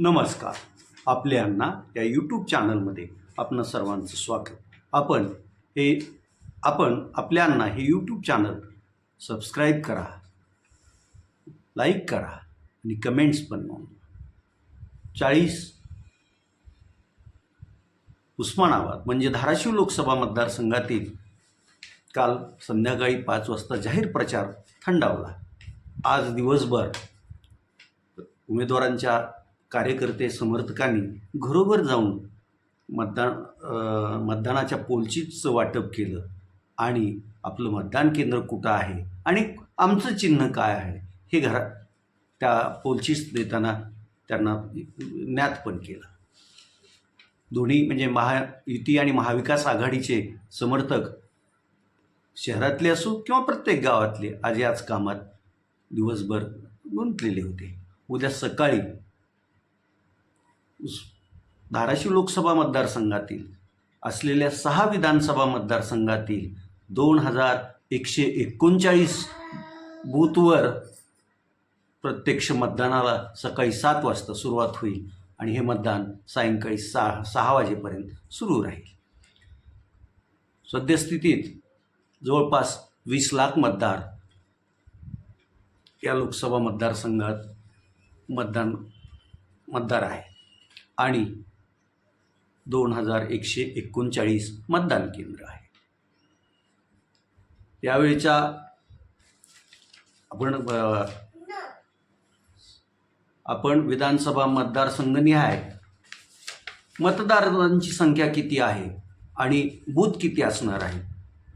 नमस्कार. आपल्या अण्णा या यूट्यूब चॅनलमध्ये आपलं सर्वांचं स्वागत. आपण हे आपण आपल्या अण्णा हे यूट्यूब चॅनल सबस्क्राईब करा लाईक करा आणि कमेंट्स पण चाळीस उस्मानाबाद म्हणजे धाराशिव लोकसभा मतदारसंघातील काल संध्याकाळी पाच वाजता जाहीर प्रचार थंडावला. आज दिवसभर उमेदवारांच्या कार्यकर्ते समर्थकांनी घरोघर जाऊन मतदान मतदानाच्या पोलचीच वाटप केलं. आणि आपलं मतदान केंद्र कुठं आहे? आणि आमचं चिन्ह काय आहे? हे घरा त्या पोलचीच देताना त्यांना ज्ञात पण केलं. दोन्ही म्हणजे महायुती आणि महाविकास आघाडीचे समर्थक शहरातले असो किंवा प्रत्येक गावातले आज याच कामात दिवसभर गुंतलेले होते. उद्या सकाळी धाराशिव लोकसभा मतदारसंघातील असलेल्या सहा विधानसभा मतदारसंघातील दोन हजार एकशे एकोणचाळीस बूथवर प्रत्यक्ष मतदानाला सकाळी सात वाजता सुरुवात होईल आणि हे मतदान सायंकाळी सहा सहा वाजेपर्यंत सुरू राहील. सद्यस्थितीत जवळपास वीस लाख मतदार या लोकसभा मतदारसंघात मतदान मतदार आहे आणि दोन हजार एकशे एकोणचाळीस मतदान केंद्र आहे. यावेळीच्या आपण आपण विधानसभा मतदारसंघनिहाय मतदारांची संख्या किती आहे आणि बूथ किती असणार आहे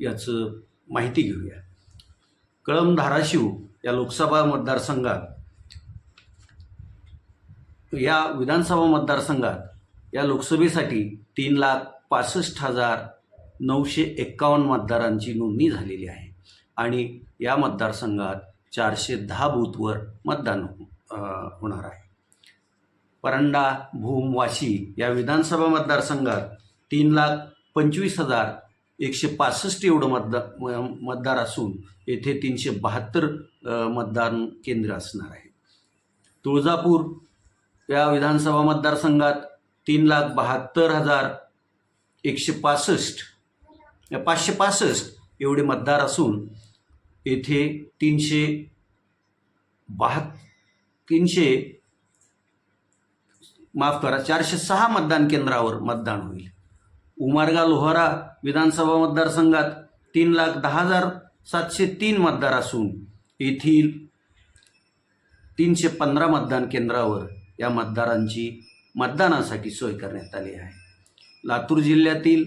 याचं माहिती घेऊया. कळम धाराशिव या लोकसभा मतदारसंघात या विधानसभा मतदारसंघात या लोकसभेसाठी तीन लाख पासष्ट हजार नऊशे एक्कावन्न मतदारांची नोंदणी झालेली आहे. आणि या मतदारसंघात चारशे दहा बूथवर मतदान हो-, होणार आहे. परंडा भूम वाशी या विधानसभा मतदारसंघात तीन लाख पंचवीस हजार एकशे पासष्ट एवढं मतदा म- मतदार असून येथे तीनशे बहात्तर मतदान केंद्र असणार आहे. तुळजापूर या विधानसभा मतदारसंघात तीन लाख बहात्तर हजार एकशे पासष्ट पाचशे पासष्ट एवढे मतदार असून येथे तीनशे बहा तीनशे माफ करा चारशे सहा मतदान केंद्रावर मतदान होईल. उमारगा लोहारा विधानसभा मतदारसंघात तीन लाख दहा हजार सातशे तीन मतदार असून येथील तीनशे पंधरा मतदान केंद्रावर या मतदारांची मतदानासाठी सोय करण्यात आली आहे. लातूर जिल्ह्यातील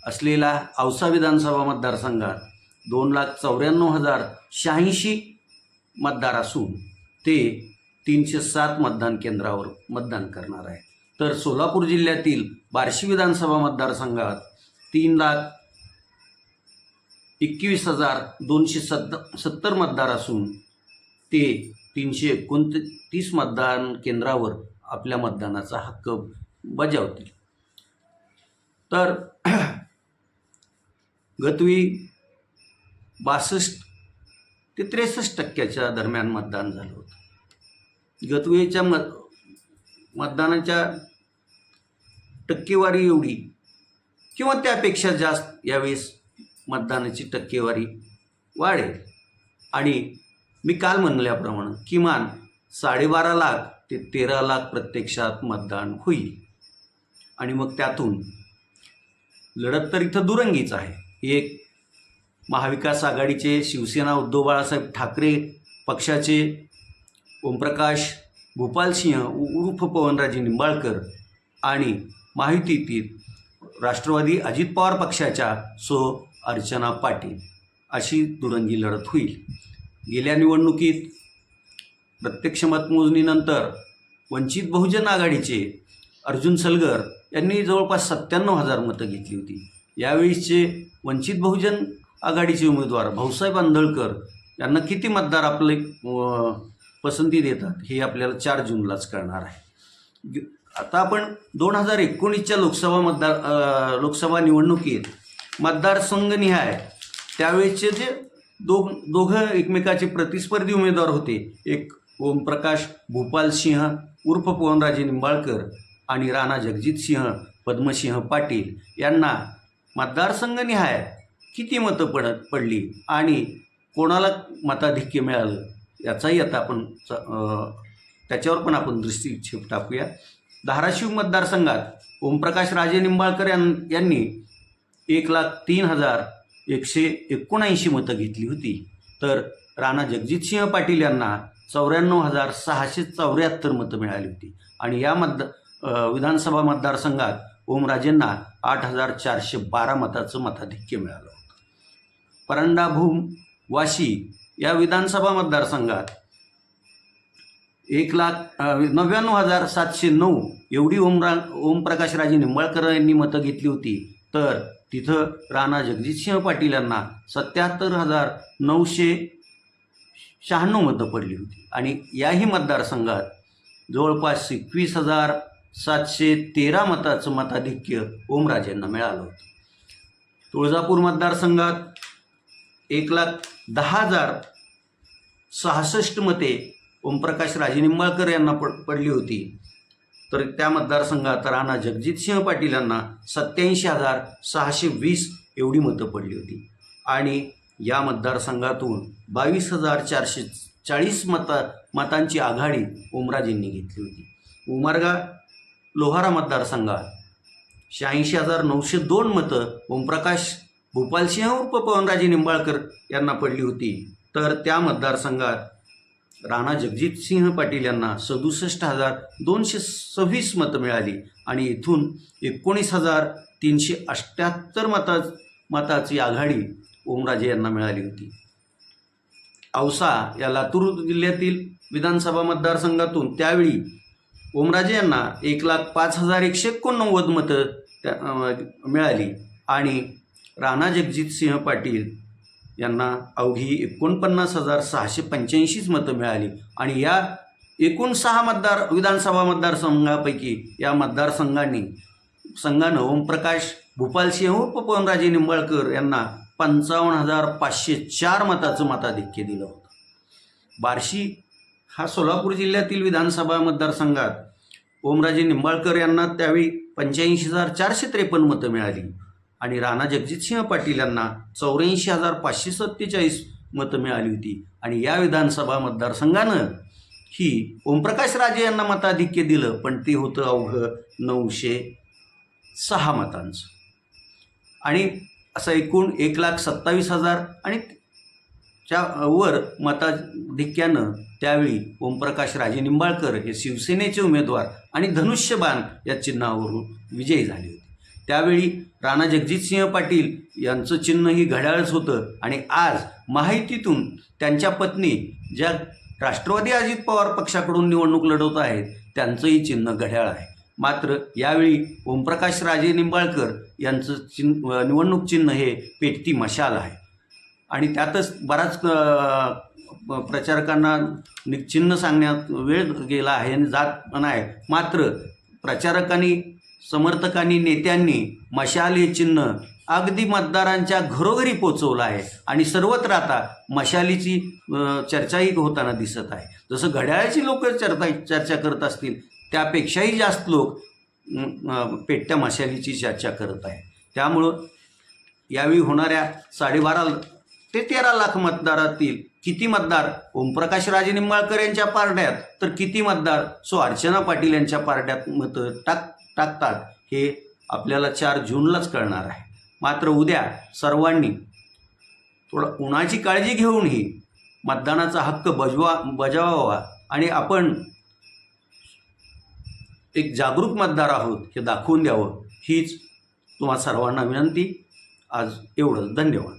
असलेला औसा विधानसभा मतदारसंघात दोन लाख चौऱ्याण्णव हजार शहाऐंशी मतदार असून ते तीनशे सात मतदान केंद्रावर मतदान करणार आहे तर सोलापूर जिल्ह्यातील बार्शी विधानसभा मतदारसंघात तीन लाख एकवीस हजार दोनशे सत्त सत्तर मतदार असून ते तीनशे एकोणतीस मतदान केंद्रावर आपल्या मतदानाचा हक्क बजावतील. तर गतवी बासष्ट ते त्रेसष्ट टक्क्याच्या दरम्यान मतदान झालं होतं. गतवेच्या मत मतदानाच्या टक्केवारी एवढी किंवा त्यापेक्षा जास्त यावेळेस मतदानाची टक्केवारी वाढेल. आणि मी काल म्हणल्याप्रमाणे किमान साडेबारा लाख ते तेरा लाख प्रत्यक्षात मतदान होईल. आणि मग त्यातून लढत तर इथं दुरंगीच आहे. एक महाविकास आघाडीचे शिवसेना उद्धव बाळासाहेब ठाकरे पक्षाचे ओमप्रकाश भूपालसिंह उ- उर्फ पवनराजे निंबाळकर आणि माहितीतील राष्ट्रवादी अजित पवार पक्षाच्या सो अर्चना पाटील अशी दुरंगी लढत होईल. गेल्या निवडणुकीत प्रत्यक्ष मतमोजणीनंतर वंचित बहुजन आघाडीचे अर्जुन सलगर यांनी जवळपास सत्त्याण्णव हजार मतं घेतली होती. यावेळीचे वंचित बहुजन आघाडीचे उमेदवार भाऊसाहेब आंधळकर यांना किती मतदार आपले पसंती देतात हे आपल्याला चार जूनलाच कळणार आहे. ग- आता आपण दोन हजार एकोणीसच्या लोकसभा मतदार लोकसभा निवडणुकीत मतदारसंघनिहाय त्यावेळेचे जे दोघ दोघं एकमेकाचे प्रतिस्पर्धी उमेदवार होते. एक ओमप्रकाश भूपालसिंह उर्फ पवनराजे निंबाळकर आणि राणा जगजितसिंह पद्मसिंह पाटील यांना मतदारसंघनिहाय किती मतं पडत पडली आणि कोणाला मताधिक्य मिळालं याचाही आता आपण च- त्याच्यावर पण आपण दृष्टीक्षेप टाकूया. धाराशिव मतदारसंघात ओमप्रकाश राजे निंबाळकर यां यांनी एक लाख तीन हजार एकशे एकोणऐंशी मतं घेतली होती. तर राणा जगजितसिंह पाटील यांना चौऱ्याण्णव हजार सहाशे चौऱ्याहत्तर मतं मिळाली होती. आणि या मतदा विधानसभा मतदारसंघात ओमराजेंना आठ हजार चारशे बारा मताचं मताधिक्य मिळालं होतं. परंडा भूम वाशी या विधानसभा मतदारसंघात एक लाख नव्याण्णव हजार सातशे नऊ एवढी ओमरा ओमप्रकाशराजे निंबाळकर यांनी मतं घेतली होती. तर तिथं राणा जगजितसिंह पाटील यांना सत्याहत्तर हजार नऊशे शहाण्णव मतं पडली होती. आणि याही मतदारसंघात जवळपास एकवीस हजार सातशे तेरा मताचं मताधिक्य ओमराजेंना मिळालं होतं. तुळजापूर मतदारसंघात एक लाख दहा हजार सहासष्ट मते ओमप्रकाश राजे निंबाळकर यांना पड पडली होती. तर त्या मतदारसंघात राणा जगजितसिंह पाटील यांना सत्याऐंशी हजार सहाशे वीस एवढी मतं पडली होती. आणि या मतदारसंघातून बावीस हजार चारशे चाळीस मता मतांची आघाडी ओमराजेंनी घेतली होती. उमरगा लोहारा मतदारसंघात शहाऐंशी हजार नऊशे दोन मतं ओमप्रकाश भूपालसिंह उर्फ पवनराजे निंबाळकर यांना पडली होती. तर त्या मतदारसंघात राणा जगजितसिंह पाटील यांना सदुसष्ट हजार दोनशे सव्वीस मतं मिळाली आणि इथून एकोणीस हजार तीनशे अठ्ठ्याहत्तर मता मताची आघाडी ओमराजे यांना मिळाली होती. औसा या लातूर जिल्ह्यातील विधानसभा मतदारसंघातून त्यावेळी ओमराजे यांना एक लाख पाच हजार एकशे एकोणनव्वद मतं त्या मिळाली आणि राणा जगजितसिंह पाटील यांना अवघी एकोणपन्नास हजार सहाशे पंच्याऐंशीच मतं मिळाली. आणि या एकूण सहा मतदार विधानसभा मतदारसंघापैकी या मतदारसंघांनी संघानं ओमप्रकाश भूपालसिंह उर्फ पवनराजे निंबाळकर यांना पंचावन्न हजार पाचशे चार मताचं मताधिक्य दिलं होतं. बार्शी हा सोलापूर जिल्ह्यातील विधानसभा मतदारसंघात ओमराजे निंबाळकर यांना त्यावेळी पंच्याऐंशी हजार चारशे त्रेपन्न मतं मिळाली. आणि राणा जगजितसिंह पाटील यांना चौऱ्याऐंशी हजार पाचशे सत्तेचाळीस मतं मिळाली होती. आणि या विधानसभा मतदारसंघानं ही ओमप्रकाश राजे यांना मताधिक्य दिलं पण ते होतं अवघं नऊशे सहा मतांचं. आणि असं एकूण एक लाख सत्तावीस हजार आणि च्या वर मताधिक्यानं त्यावेळी ओमप्रकाश राजे निंबाळकर हे शिवसेनेचे उमेदवार आणि धनुष्यबाण या चिन्हावरून विजयी झाले होते. त्यावेळी राणा जगजितसिंह पाटील यांचं चिन्ह ही घड्याळच होतं. आणि आज माहितीतून त्यांच्या पत्नी ज्या राष्ट्रवादी अजित पवार पक्षाकडून निवडणूक लढवत आहेत त्यांचंही चिन्ह घड्याळ आहे. मात्र यावेळी ओमप्रकाश राजे निंबाळकर यांचं चिन्ह निवडणूक चिन्ह हे पेटती मशाल आहे. आणि त्यातच बराच प्रचारकांना नि- चिन्ह सांगण्यात वेळ गेला आहे आणि जात पण आहे. मात्र प्रचारकांनी समर्थकांनी नेत्यांनी मशाल हे चिन्ह अगदी मतदारांच्या घरोघरी पोचवलं आहे. आणि सर्वत्र आता मशालीची चर्चाही होताना दिसत आहे. जसं घड्याळाची लोक चर्चा चर्चा करत असतील त्यापेक्षाही जास्त लोक पेटत्या मशालीची चर्चा करत आहे त्यामुळं यावेळी होणाऱ्या साडेबारा ते तेरा लाख मतदारातील किती मतदार ओमप्रकाश राजे निंबाळकर यांच्या पारड्यात? तर किती मतदार सो अर्चना पाटील यांच्या पारड्यात मतं टाक टाकतात हे आपल्याला चार जूनलाच कळणार आहे. मात्र उद्या सर्वांनी थोडं उन्हाची काळजी घेऊनही मतदानाचा हक्क बजवा बजावावा आणि आपण एक जागरूक मतदार आहोत हे दाखवून द्यावं हीच तुम्हा सर्वांना विनंती. आज एवढंच. धन्यवाद.